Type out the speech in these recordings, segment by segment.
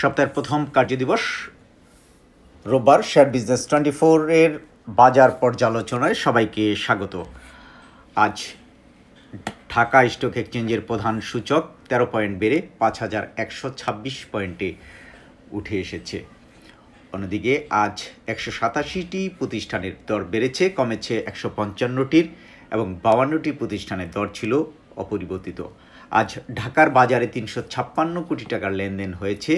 সপ্তাহের প্রথম কার্যদিবস রোববার শেয়ার বিজনেস টোয়েন্টি ফোরের বাজার পর্যালোচনায় সবাইকে স্বাগত। আজ ঢাকা স্টক এক্সচেঞ্জের প্রধান সূচক তেরো পয়েন্ট বেড়ে পাঁচ হাজার একশো ছাব্বিশ পয়েন্টে উঠে এসেছে। অন্যদিকে আজ একশো সাতাশিটি প্রতিষ্ঠানের দর বেড়েছে, কমেছে একশো পঞ্চান্নটির এবং বাউান্নটি প্রতিষ্ঠানের দর ছিল অপরিবর্তিত। আজ ঢাকার বাজারে তিনশো ছাপ্পান্ন কোটি টাকার লেনদেন হয়েছে।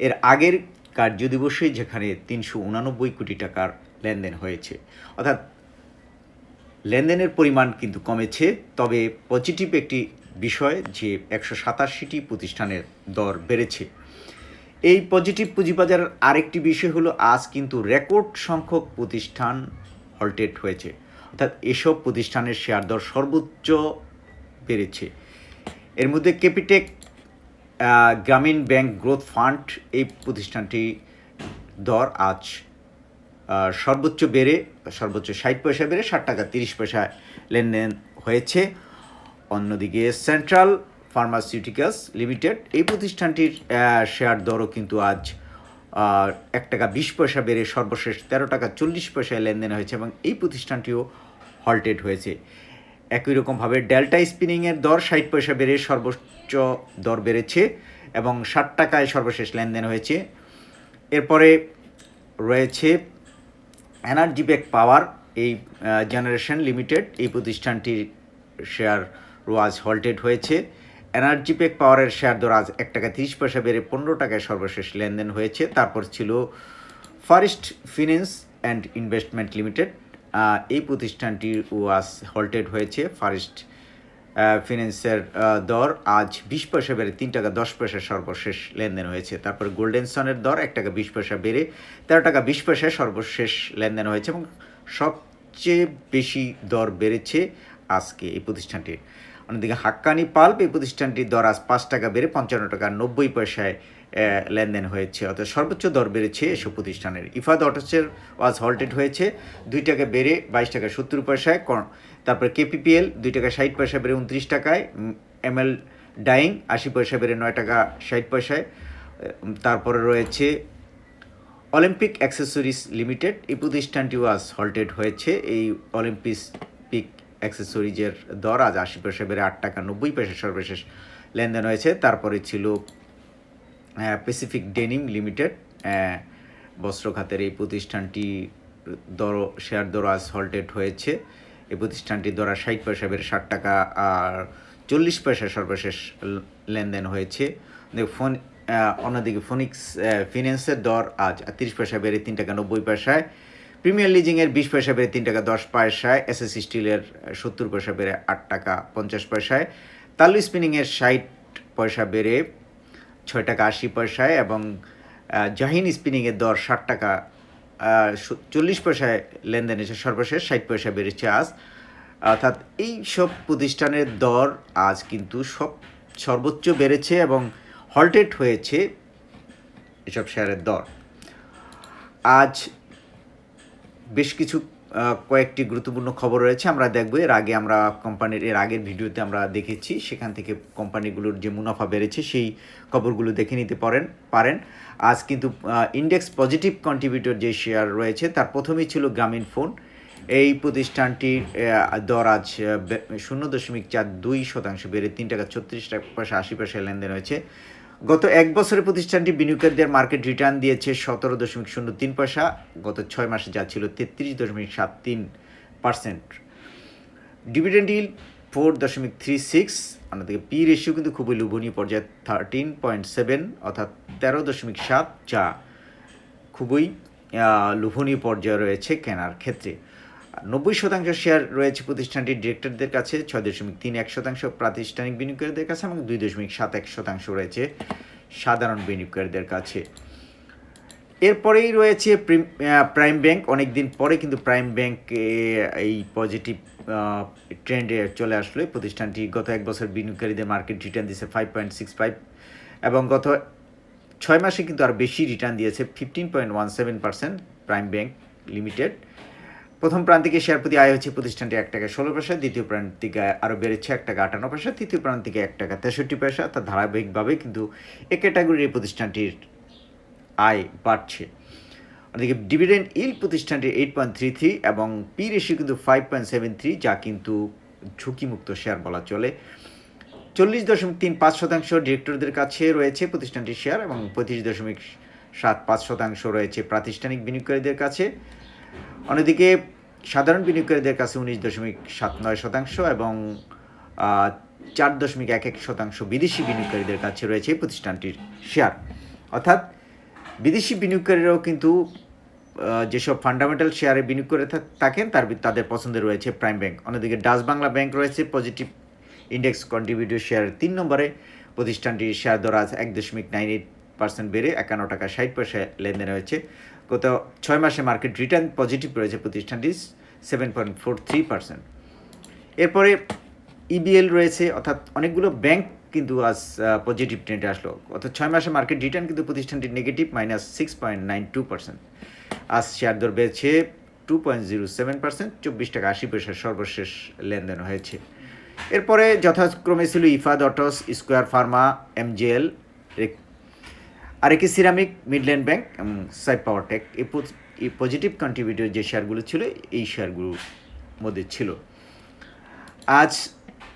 এর আগের কার্যদিবসে যেখানে তিনশো উনানব্বই কোটি টাকার লেনদেন হয়েছে। অর্থাৎ লেনদেনের পরিমাণ কিন্তু কমেছে, তবে পজিটিভ একটি বিষয় যে একশো সাতাশিটি প্রতিষ্ঠানের দর বেড়েছে। এই পজিটিভ পুঁজিবাজারের আরেকটি বিষয় হলো, আজ কিন্তু রেকর্ড সংখ্যক প্রতিষ্ঠান হল্টেড হয়েছে। অর্থাৎ এসব প্রতিষ্ঠানের শেয়ার দর সর্বোচ্চ বেড়েছে। এর মধ্যে ক্যাপিটেক গ্রামীণ ব্যাংক গ্রোথ ফান্ড এই প্রতিষ্ঠানটি দর আজ সর্বোচ্চ বেড়ে, সর্বোচ্চ ষাট পয়সা বেড়ে ষাট টাকা তিরিশ পয়সা লেনদেন হয়েছে। অন্যদিকে সেন্ট্রাল ফার্মাসিউটিক্যালস লিমিটেড এই প্রতিষ্ঠানটির শেয়ার দরও কিন্তু আজ এক টাকা বিশ পয়সা বেড়ে সর্বশেষ তেরো টাকা চল্লিশ পয়সায় লেনদেন হয়েছে এবং এই প্রতিষ্ঠানটিও হল্টেড হয়েছে। একই রকমভাবে ডেল্টা স্পিনিংয়ের দর ষাট পয়সা বেড়ে সর্বোচ্চ দর বেড়েছে এবং ষাট টাকায় সর্বশেষ লেনদেন হয়েছে। এরপরে রয়েছে এনার্জি ব্যাক পাওয়ার, এই জেনারেশন লিমিটেড, এই প্রতিষ্ঠানটির শেয়ার আজ হল্টেড হয়েছে। এনার্জি প্যাক পাওয়ারের শেয়ার দর আজ এক টাকা তিরিশ পয়সা বেড়ে পনেরো টাকায় সর্বশেষ লেনদেন হয়েছে। তারপর ছিল forest finance and investment limited. এই প্রতিষ্ঠানটি ওয়াজ হল্টেড হয়েছে, ফরেস্ট ফিন্যান্সের দর। আজ বিশ পয়সা বেড়ে তিন টাকা দশ পয়সা সর্বশেষ লেনদেন হয়েছে। তারপর গোল্ডেন সনের দর এক টাকা বিশ পয়সা বেড়ে তেরো টাকা বিশ পয়সায় সর্বশেষ লেনদেন হয়েছে এবং সবচেয়ে বেশি দর বেড়েছে আজকে এই প্রতিষ্ঠানটির। অন্যদিকে হাক্কানি পাল্প এই প্রতিষ্ঠানটির দর আজ পাঁচ টাকা বেড়ে পঞ্চান্ন টাকা নব্বই পয়সায় লেনদেন হয়েছে। অর্থাৎ সর্বোচ্চ দর বেড়েছে এসব প্রতিষ্ঠানের। ইফাদ অটোসের ওয়াজ হল্টেড হয়েছে। দুই টাকা বেড়ে বাইশ টাকা সত্তর পয়সায় তারপর কেপিপিএল দুই টাকা ষাট পয়সা বেড়ে উনত্রিশ টাকায় এমএল ডাইং আশি পয়সা বেড়ে নয় টাকা ষাট পয়সায় তারপরে রয়েছে অলিম্পিক অ্যাক্সেসরিজ লিমিটেড। এই প্রতিষ্ঠানটি ওয়াজ হল্টেড হয়েছে। এই অলিম্পিক পিক অ্যাক্সেসরিজের দর আজ আশি পয়সা বেড়ে আট টাকা নব্বই পয়সা সর্বশেষ লেনদেন হয়েছে। তারপরে ছিল প্যাসিফিক ডেনিম লিমিটেড বস্ত্র খাতের এই প্রতিষ্ঠানটি দর, শেয়ার দর আজ হল্টেড হয়েছে। এই প্রতিষ্ঠানটির দ্বারা ষাট পয়সা বেড়ে ষাট টাকা আর চল্লিশ পয়সা সর্বশেষ লেনদেন হয়েছে। ফোন অন্যদিকে ফোনিক্স ফিন্যান্সের দর আজ তিরিশ পয়সা বেড়ে তিন টাকা নব্বই পয়সায়। প্রিমিয়ার লিজিংয়ের বিশ পয়সা বেড়ে তিন টাকা দশ পয়সায়। এসএস স্টিলের সত্তর পয়সা বেড়ে আট টাকা পঞ্চাশ পয়সায়। তালু স্পিনিংয়ের ষাট পয়সা বেড়ে ছয় টাকা আশি পয়সায় এবং জাহিন স্পিনিংয়ের দর ষাট টাকা চল্লিশ পয়সায় লেনদেন এসে সর্বশেষ ষাট পয়সা বেড়েছে আজ। অর্থাৎ এই সব প্রতিষ্ঠানের দর আজ কিন্তু সব সর্বোচ্চ বেড়েছে এবং হল্টেড হয়েছে এসব শেয়ারের দর। আজ বেশ কিছু কয়েকটি গুরুত্বপূর্ণ খবর রয়েছে। আমরা দেখব, এর আগে আমরা কোম্পানির, এর আগের ভিডিওতে আমরা দেখেছি, সেখান থেকে কোম্পানিগুলোর যে মুনাফা বেড়েছে, সেই খবরগুলো দেখে নিতে পারেন পারেন। আজ কিন্তু ইন্ডেক্স পজিটিভ কন্ট্রিবিউটর যে শেয়ার রয়েছে, তার প্রথমেই ছিল গ্রামীণ ফোন। এই প্রতিষ্ঠানটির দর আজ শূন্য দশমিক চার দুই শতাংশ বেড়ে তিন টাকা ছত্রিশ টাকা পয়সা আশি পয়সা লেনদেন হয়েছে। গত এক বছরে প্রতিষ্ঠানটি বিনিয়োগকারীদের মার্কেট রিটার্ন দিয়েছে সতেরো দশমিক শূন্য তিন পয়সা। গত ছয় মাসে যা ছিল তেত্রিশ দশমিক সাত তিন পার্সেন্ট। ডিভিডেন্ড ইল ফোর দশমিক থ্রি সিক্স অন্যদিকে পি রেশিও কিন্তু খুবই লোভনীয় পর্যায়ে থার্টিন পয়েন্ট সেভেন অর্থাৎ তেরো দশমিক সাত, যা খুবই লোভনীয় পর্যায়ে রয়েছে কেনার ক্ষেত্রে। নব্বই শতাংশ শেয়ার রয়েছে প্রতিষ্ঠানটির ডিরেক্টরদের কাছে, ছয় দশমিক তিন এক শতাংশ প্রাতিষ্ঠানিক বিনিয়োগকারীদের কাছে এবং দুই দশমিক সাত এক শতাংশ রয়েছে সাধারণ বিনিয়োগকারীদের কাছে। এরপরেই রয়েছে প্রাইম ব্যাংক অনেক দিন পরে কিন্তু প্রাইম ব্যাংক এই পজিটিভ ট্রেন্ডে চলে আসলো। প্রতিষ্ঠানটি গত এক বছর বিনিয়োগকারীদের মার্কেট রিটার্ন দিয়েছে ফাইভ পয়েন্ট সিক্স ফাইভ এবং গত ছয় মাসে কিন্তু আর বেশি রিটার্ন দিয়েছে fifteen point one seven percent prime bank limited প্রথম প্রান্তিকে শেয়ার প্রতি আয় হচ্ছে প্রতিষ্ঠানটি এক টাকা ষোলো পয়সা, দ্বিতীয় প্রান্তিকে আরও বেড়েছে এক টাকা আটান্ন পয়সা, তৃতীয় প্রান্তিকে এক টাকা তেষট্টি পয়সা তার ধারাবাহিকভাবে কিন্তু এ ক্যাটাগরির প্রতিষ্ঠানটির আয় বাড়ছে। অন্যদিকে ডিভিডেন্ড ইল প্রতিষ্ঠানটি এইট পয়েন্ট থ্রি থ্রি এবং পি রেশিও কিন্তু ফাইভ পয়েন্ট সেভেন থ্রি যা কিন্তু ঝুঁকিমুক্ত শেয়ার বলা চলে। চল্লিশ দশমিক তিন পাঁচ শতাংশ ডিরেক্টরদের কাছে রয়েছে প্রতিষ্ঠানটির শেয়ার এবং পঁয়ত্রিশ দশমিক সাত পাঁচ শতাংশ রয়েছে প্রাতিষ্ঠানিক বিনিয়োগকারীদের কাছে। অন্যদিকে সাধারণ বিনিয়োগকারীদের কাছে উনিশ দশমিক সাত নয় শতাংশ এবং চার দশমিক এক এক শতাংশ বিদেশি বিনিয়োগকারীদের কাছে রয়েছে এই প্রতিষ্ঠানটির শেয়ার। অর্থাৎ বিদেশি বিনিয়োগকারীরাও কিন্তু যেসব ফান্ডামেন্টাল শেয়ারে বিনিয়োগ করে থাকেন, তার তাদের পছন্দের রয়েছে প্রাইম ব্যাংক। অন্যদিকে ডাচ বাংলা ব্যাংক রয়েছে, পজিটিভ ইন্ডেক্স কন্ট্রিবিউটর শেয়ার তিন নম্বরে। প্রতিষ্ঠানটির শেয়ার দর আজ এক দশমিক নাইন এইট পার্সেন্ট বেড়ে একান্ন টাকা ষাট পয়সা লেনদেন হয়েছে। গত ছয় মাসে মার্কেট রিটার্ন পজিটিভ রয়েছে প্রতিষ্ঠানটি seven point four three percent এরপরে ইবিএল রয়েছে, অর্থাৎ অনেকগুলো ব্যাংক কিন্তু আজ পজিটিভ ট্রেন্ডে আসলো। অর্থাৎ ছয় মাসে মার্কেট রিটার্ন কিন্তু প্রতিষ্ঠানটি negative minus six point nine two percent আজ শেয়ার দর বেড়েছে two point zero seven percent চব্বিশ টাকা আশি পয়সার সর্বশেষ লেনদেন হয়েছে। এরপরে যথাক্রমে ছিল Ifad autos, square pharma MJL RAK ceramic Midland bank এবং সাইড পাওয়ার টেক এই পজিটিভ কন্ট্রিবিউটর যে শেয়ারগুলো ছিল, এই শেয়ারগুলোর মধ্যে ছিল। আজ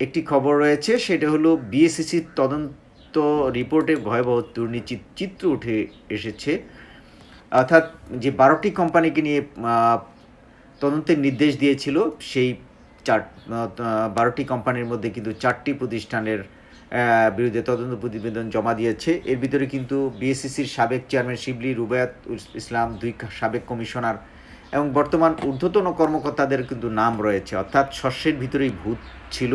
একটি খবর রয়েছে, সেটা হলো বিএসসিসির তদন্ত রিপোর্টে ভয়াবহ দুর্নীতির চিত্র উঠে এসেছে। অর্থাৎ যে বারোটি কোম্পানিকে নিয়ে তদন্তের নির্দেশ দিয়েছিল, সেই চার বারোটি কোম্পানির মধ্যে কিন্তু চারটি প্রতিষ্ঠানের বিরুদ্ধে তদন্ত প্রতিবেদন জমা দিয়েছে। এর ভিতরে কিন্তু বিএসসিসির সাবেক চেয়ারম্যান শিবলি, রুবায়াত ইসলাম দুই সাবেক কমিশনার এবং বর্তমান ঊর্ধ্বতন কর্মকর্তাদের কিন্তু নাম রয়েছে। অর্থাৎ শস্যের ভিতরেই ভূত ছিল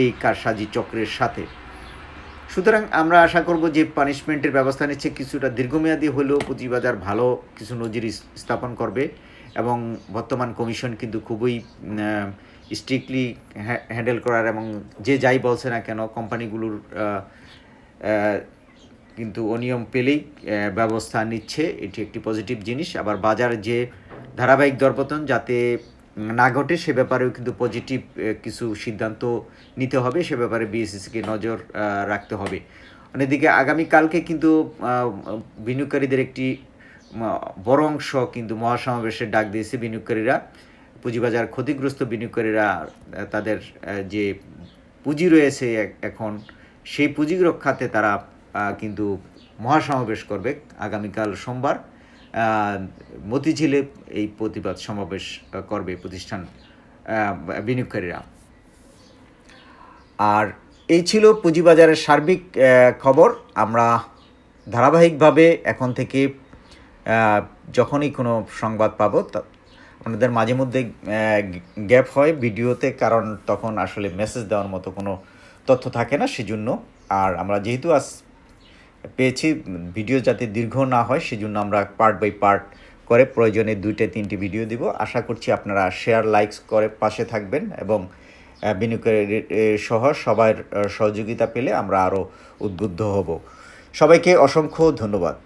এই কারসাজি চক্রের সাথে। সুতরাং আমরা আশা করব যে পানিশমেন্টের ব্যবস্থা নিচ্ছে। কিছুটা দীর্ঘমেয়াদী হলেও পুঁজিবাজার ভালো কিছু নজির স্থাপন করবে এবং বর্তমান কমিশন কিন্তু খুবই স্ট্রিক্টলি হ্যান্ডেল করার এবং যে যাই বলছে না কেন কোম্পানিগুলোর কিন্তু অনিয়ম পেলেই ব্যবস্থা নিচ্ছে, এটি একটি পজিটিভ জিনিস। আবার বাজার যে ধারাবাহিক দরপতন যাতে না ঘটে, সে ব্যাপারেও কিন্তু পজিটিভ কিছু সিদ্ধান্ত নিতে হবে। সে ব্যাপারে বিএসসিসিকে নজর রাখতে হবে। অন্যদিকে আগামীকালকে কিন্তু বিনিয়োগকারীদের একটি বড় অংশ কিন্তু মহাসমাবেশের ডাক দিয়েছে বিনিয়োগকারীরা। পুঁজিবাজার ক্ষতিগ্রস্ত বিনিয়োগকারীরা তাদের যে পুঁজি রয়েছে এখন, সেই পুঁজি রক্ষাতে তারা কিন্তু মহাসমাবেশ করবে আগামীকাল সোমবার। মতিঝিলে এই প্রতিবাদ সমাবেশ করবে প্রতিষ্ঠান বিনিয়োগকারীরা। আর এই ছিল পুঁজিবাজারের সার্বিক খবর। আমরা ধারাবাহিকভাবে এখন থেকে যখনই কোনো সংবাদ পাবো আপনাদের মাঝে মধ্যে গ্যাপ হয় ভিডিওতে কারণ তখন আসলে মেসেজ দেওয়ার মতো কোনো তথ্য থাকে না সেজন্য। আর আমরা যেহেতু আজ পেয়েছি ভিডিও যাতে দীর্ঘ না হয় সেজন্য আমরা পার্ট বাই পার্ট করে প্রয়োজনে দুইটা তিনটি ভিডিও দিব। আশা করছি আপনারা শেয়ার লাইকস করে পাশে থাকবেন এবং আহ, বিনিয়োগকারী সহ সবার সহযোগিতা পেলে আমরা আরও উদ্বুদ্ধ হব। সবাইকে অসংখ্য ধন্যবাদ।